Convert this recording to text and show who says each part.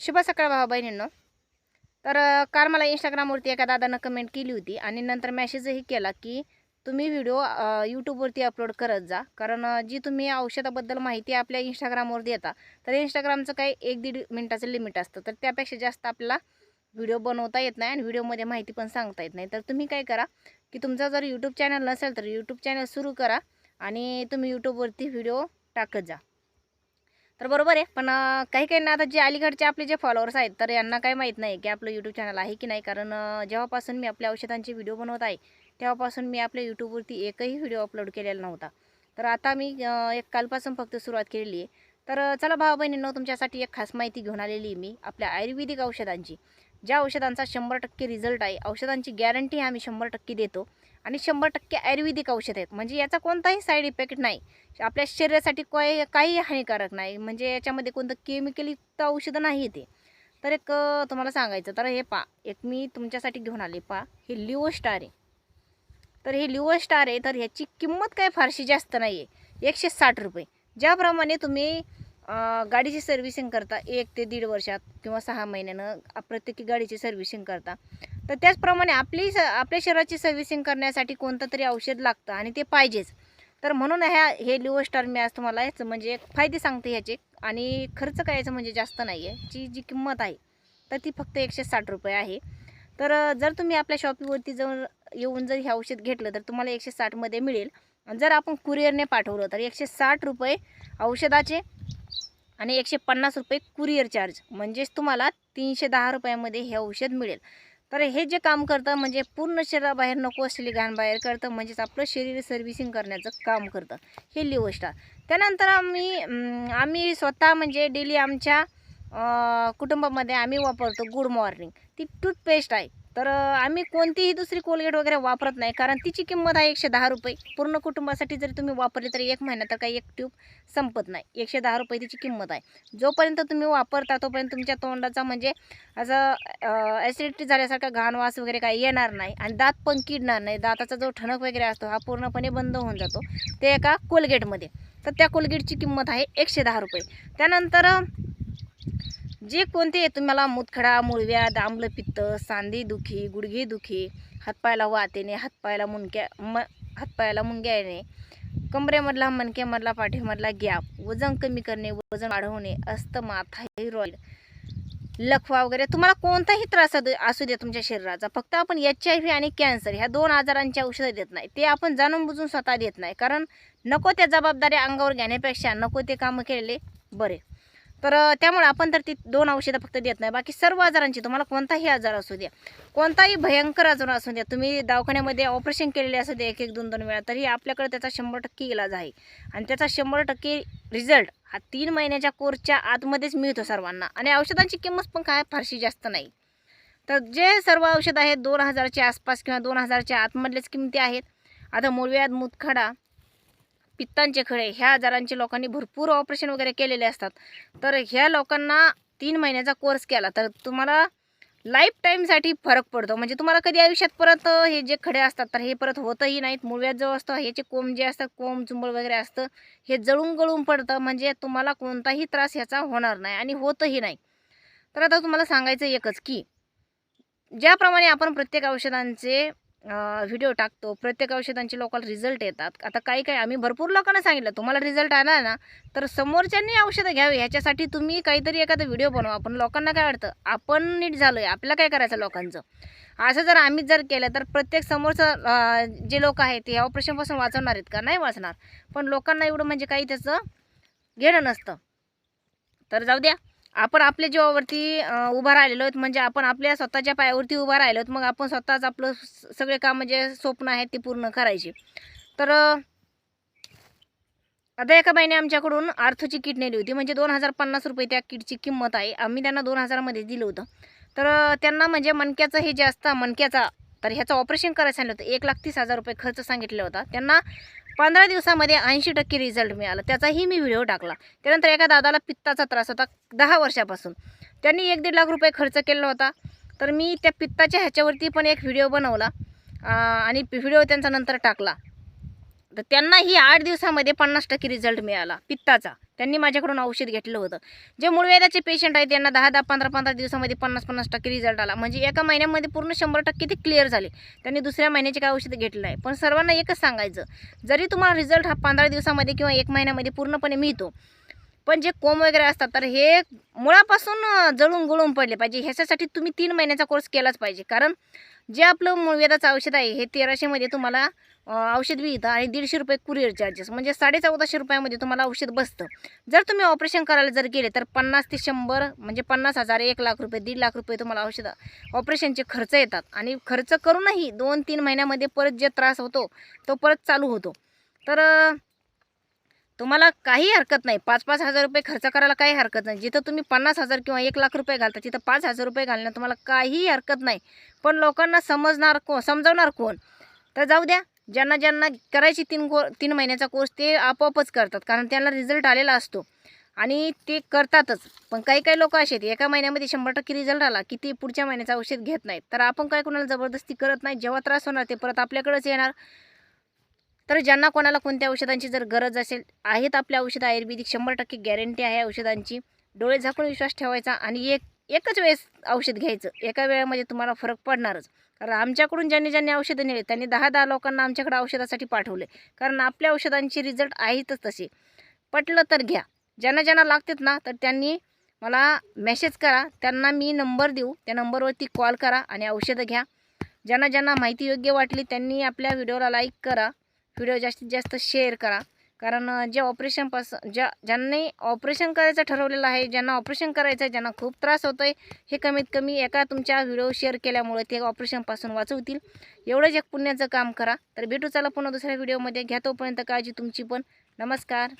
Speaker 1: शुभ सकाळ भावा बहिणींनो. तर काल मला इंस्टाग्रामवरती एका दादानं कमेंट केली होती आणि नंतर मॅसेजही केला की तुम्ही व्हिडिओ यूट्यूबवरती अपलोड करत जा. कारण जी तुम्ही औषधाबद्दल माहिती आपल्या इंस्टाग्रामवर देता तर इंस्टाग्रामचं काही एक दीड मिनटाचं लिमिट असतं. तर त्यापेक्षा जास्त आपल्याला व्हिडिओ बनवता येत नाही आणि व्हिडिओमध्ये माहिती पण सांगता येत नाही. तर तुम्ही काय करा की तुमचा जर यूट्यूब चॅनल नसेल तर यूट्यूब चॅनल सुरू करा आणि तुम्ही यूट्यूबवरती व्हिडिओ टाकत जा. तर बरोबर आहे. पण काही काही काहींना आता जे अलीकडचे आपले जे फॉलोअर्स आहेत तर यांना काही माहीत नाही की आपलं यूट्यूब चॅनल आहे की नाही. कारण जेव्हापासून मी आपल्या औषधांचे व्हिडिओ बनवत आहे तेव्हापासून मी आपल्या यूट्यूबवरती एकही व्हिडिओ अपलोड केलेला नव्हता. तर आता मी एक कालपासून फक्त सुरुवात केलेली आहे. तर चला भावा बहिणींनो तुमच्यासाठी एक खास माहिती घेऊन आलेली आहे मी आपल्या आयुर्वेदिक औषधांची. ज्या औषधांचा शंभर टक्के रिझल्ट आहे औषधांची गॅरंटी आम्ही शंभर टक्के देतो. आणि शंभर टक्के आयुर्वेदिक औषध आहेत. म्हणजे याचा कोणताही साईड इफेक्ट नाही. आपल्या शरीरासाठी काय काही हानिकारक नाही. म्हणजे याच्यामध्ये कोणतं केमिकलयुक्त औषधं नाही ते. तर एक तुम्हाला सांगायचं तर हे पा एक मी तुमच्यासाठी घेऊन आले पा हे लिओ स्टार आहे. तर हे लिओ स्टार आहे. तर ह्याची किंमत काय फारशी जास्त नाही आहे एकशे साठ रुपये. ज्याप्रमाणे तुम्ही गाडीची सर्व्हिसिंग करता एक ते दीड वर्षात किंवा सहा महिन्यानं प्रत्येकी गाडीची सर्व्हिसिंग करता तर त्याचप्रमाणे आपली स आपल्या शरीराची सर्व्हिसिंग करण्यासाठी कोणतं तरी औषध लागतं आणि ते पाहिजेच. तर म्हणून ह्या हे लिओस्टार मी आज तुम्हाला ह्याचं म्हणजे एक फायदे सांगते ह्याचे. आणि खर्च काय याचं म्हणजे जास्त नाही आहे जी जी किंमत आहे तर ती फक्त एकशे साठ रुपये आहे. तर जर तुम्ही आपल्या शॉपीवरती जाऊन येऊन जर हे औषध घेतलं तर तुम्हाला एकशे साठमध्ये मिळेल. आणि जर आपण कुरिअरने पाठवलं तर एकशे साठ रुपये औषधाचे आणि एकशे पन्नास रुपये कुरिअर चार्ज. म्हणजेच तुम्हाला तीनशे दहा रुपयामध्ये हे औषध मिळेल. तर हे जे काम करतं म्हणजे पूर्ण शरीराबाहेर नको असलेली घाण बाहेर करतं म्हणजेच आपलं शरीर सर्व्हिसिंग करण्याचं काम करतं. हे लिओ स्टार त्यानंतर आम्ही आम्ही स्वतः म्हणजे डेली आमच्या कुटुंबामध्ये आम्ही वापरतो गुड मॉर्निंग. ती टूथपेस्ट आहे. तर आम्ही कोणतीही दुसरी कोलगेट वगैरे वापरत नाही. कारण तिची किंमत आहे एकशे दहा रुपये. पूर्ण कुटुंबासाठी जरी तुम्ही वापरली तरी एक महिना तर काही एक ट्यूब संपत नाही. एकशे दहा रुपये तिची किंमत आहे. जोपर्यंत तुम्ही वापरता तोपर्यंत तुमच्या तोंडाचा म्हणजे असं ॲसिडिटी झाल्यासारखा घाण वास वगैरे काही येणार नाही आणि दात पण किडणार नाही. दाताचा जो ठणक वगैरे असतो हा पूर्णपणे बंद होऊन जातो. ते एका कोलगेटमध्ये. तर त्या कोलगेटची किंमत आहे एकशे दहा रुपये. त्यानंतर जे कोणते तुम्हाला मुतखडा मुळव्याध पित्त सांधी दुखी गुडघे दुखी हातपायाला वातेने हातपायला हातपायाला म हातपायाला मुंग्या येणे कमरेमधला मणक्यामधला पाठीमधला गॅप वजन कमी करणे वजन वाढवणे अस्थमा थायरॉईड लखवा वगैरे तुम्हाला कोणताही त्रास दे- असू दे तुमच्या शरीराचा. फक्त आपण एच आय व्ही आणि कॅन्सर ह्या दोन आजारांची औषधं देत नाही. ते आपण जाणून बुजून स्वतः देत नाही. कारण नको त्या जबाबदाऱ्या अंगावर घेण्यापेक्षा नको ते कामं केलेले बरे. तर त्यामुळे आपण तर ती दोन औषधं फक्त देत नाही. बाकी सर्व आजारांची तुम्हाला कोणताही आजार असू द्या कोणताही भयंकर आजार असू द्या तुम्ही दवाखान्यामध्ये ऑपरेशन केलेले असू द्या एक एक दोन दोन वेळा तरी आपल्याकडे त्याचा शंभर टक्के इलाज आहे. आणि त्याचा शंभर टक्के रिझल्ट हा तीन महिन्याच्या कोर्सच्या आतमध्येच मिळतो सर्वांना. आणि औषधांची किंमत पण काय फारशी जास्त नाही. तर जे सर्व औषध आहेत दोन हजारच्या आसपास किंवा दोन हजारच्या आतमधलेच किमती आहेत. आता मूळव्याध मुतखडा पित्तांचे खळे ह्या आजारांचे लोकांनी भरपूर ऑपरेशन वगैरे केलेले असतात. तर ह्या लोकांना तीन महिन्याचा कोर्स केला तर तुम्हाला लाईफ टाईमसाठी फरक पडतो. म्हणजे तुम्हाला कधी आयुष्यात परत हे जे खडे असतात तर हे परत होतही नाहीत. मुळव्यात जो असतो ह्याचे कोंब जे असतात कोंब चुंबळ वगैरे असतं हे जळून गळून पडतं. म्हणजे तुम्हाला कोणताही त्रास ह्याचा होणार नाही आणि होतही नाही. तर आता तुम्हाला सांगायचं एकच की ज्याप्रमाणे आपण प्रत्येक औषधांचे व्हिडिओ टाकतो. प्रत्येक औषधांचे लोकांना रिझल्ट येतात. आता काही काही आम्ही भरपूर लोकांना सांगितलं. तुम्हाला रिझल्ट आला ना तर समोरच्यांनी औषधं घ्यावी. ह्याच्यासाठी तुम्ही काहीतरी एखादा व्हिडिओ बनवा. पण लोकांना काय वाटतं? आपण नीट झालो आहे आपल्याला काय करायचं लोकांचं? असं जर आम्ही जर केलं तर प्रत्येक समोरचं जे लोक आहेत ते ऑपरेशनपासून वाचवणार आहेत का? नाही वाचणार. पण लोकांना एवढं म्हणजे काही त्याचं घेणं नसतं. तर जाऊ द्या. आपण आपल्या जीवावरती उभा राहिलेलो आहेत. म्हणजे आपण आपल्या स्वतःच्या पायावरती उभा राहिलो आहोत. मग आपण स्वतःच आपलं सगळे काम जे स्वप्न आहेत ते पूर्ण करायचे. तर आता एका बाईने आमच्याकडून आर्थोची किट नेली होती. म्हणजे दोन हजार पन्नास रुपये त्या किटची किंमत आहे. आम्ही त्यांना दोन हजारामध्ये दिलं होतं. तर त्यांना म्हणजे मणक्याचं हे जे असतं मणक्याचा तर ह्याचं ऑपरेशन करायचं सांगितलं होतं. एक लाख तीस हजार रुपये खर्च सांगितला होता. त्यांना पंधरा दिवसामध्ये ऐंशी टक्के रिझल्ट मिळाला. त्याचाही मी व्हिडिओ टाकला. त्यानंतर एका दादाला पित्ताचा त्रास होता दहा वर्षापासून. त्यांनी एक दीड लाख रुपये खर्च केला होता. तर मी त्या पित्ताच्या ह्याच्यावरती पण एक व्हिडिओ बनवला. आणि व्हिडिओ त्यांचा नंतर टाकला. तर त्यांनाही आठ दिवसामध्ये पन्नास टक्के रिझल्ट मिळाला पित्ताचा. त्यांनी माझ्याकडून औषध घेतलं होतं. जे मूळव्याधाचे पेशंट आहेत त्यांना दहा दहा पंधरा पंधरा दिवसामध्ये पन्नास पन्नास टक्के रिझल्ट आला. म्हणजे एका महिन्यामध्ये पूर्ण शंभर टक्के ते क्लिअर झाले. त्यांनी दुसऱ्या महिन्याचे काय औषध घेतलं नाही. पण सर्वांना एकच सांगायचं जरी तुम्हाला रिझल्ट हा पंधरा दिवसामध्ये किंवा एक महिन्यामध्ये पूर्णपणे मिळतो पण जे कोंब वगैरे असतात तर हे मुळापासून जळून गुळून पडले पाहिजे. ह्याच्यासाठी तुम्ही तीन महिन्याचा कोर्स केलाच पाहिजे. कारण जे आपलं मूळवेदाचं औषध आहे हे तेराशेमध्ये तुम्हाला औषध मिळतं आणि दीडशे रुपये कुरिअर चार्जेस म्हणजे साडे चौदाशे रुपयामध्ये तुम्हाला औषध बसतं. जर तुम्ही ऑपरेशन करायला जर गेले तर पन्नास ते शंभर म्हणजे पन्नास हजार एक लाख रुपये दीड लाख रुपये तुम्हाला औषध ऑपरेशनचे खर्च येतात. आणि खर्च करूनही दोन तीन महिन्यामध्ये परत जे त्रास होतो तो परत चालू होतो. तर तुम्हाला काही हरकत नाही. पाच पाच हजार रुपये खर्च करायला काही हरकत नाही. जिथं तुम्ही पन्नास हजार किंवा एक लाख रुपये घालता तिथं पाच हजार रुपये घालणं तुम्हाला काही हरकत नाही. पण लोकांना समजणार कोण समजावणार कोण? तर जाऊ द्या. ज्यांना ज्यांना करायची तीन को तीन महिन्याचा कोर्स ते आपोआपच करतात. कारण त्यांना रिझल्ट आलेला असतो. आणि ते करतातच. पण काही काही लोक असे आहेत. एका महिन्यामध्ये शंभर टक्के रिझल्ट आला की ते पुढच्या महिन्याचं औषध घेत नाहीत. तर आपण काय कोणाला जबरदस्ती करत नाही? जेव्हा त्रास होणार ते परत आपल्याकडेच येणार. तर ज्यांना कोणाला कोणत्या औषधांची जर गरज असेल आहेत आपल्या औषधं आयुर्वेदिक शंभर टक्के गॅरंटी आहे औषधांची. डोळे झाकून विश्वास ठेवायचा आणि एक एकच वेळेस औषध घ्यायचं. एका वेळेमध्ये तुम्हाला फरक पडणारच. कारण आमच्याकडून ज्यांनी ज्यांनी औषधं नेले त्यांनी दहा दहा लोकांना आमच्याकडे औषधासाठी पाठवले. कारण आपल्या औषधांचे रिझल्ट आहेतच तसे पटलं तर घ्या. ज्यांना ज्यांना लागतात ना तर त्यांनी मला मेसेज करा. त्यांना मी नंबर देऊ. त्या नंबरवरती कॉल करा आणि औषधं घ्या. ज्यांना ज्यांना माहिती योग्य वाटली त्यांनी आपल्या व्हिडिओला लाईक करा. व्हिडिओ जास्तीत जास्त शेअर करा. कारण जे ऑपरेशनपासून ज्या ज्यांनी ऑपरेशन करायचं ठरवलेलं आहे ज्यांना ऑपरेशन करायचं आहे ज्यांना खूप त्रास होतो आहे हे कमीत कमी एका तुमच्या व्हिडिओ शेअर केल्यामुळे ते ऑपरेशनपासून वाचवतील. एवढंच एक पुण्याचं काम करा. तर भेटू चला पुन्हा दुसऱ्या व्हिडिओमध्ये घ्या तोपर्यंत काळजी तुमची पण. नमस्कार.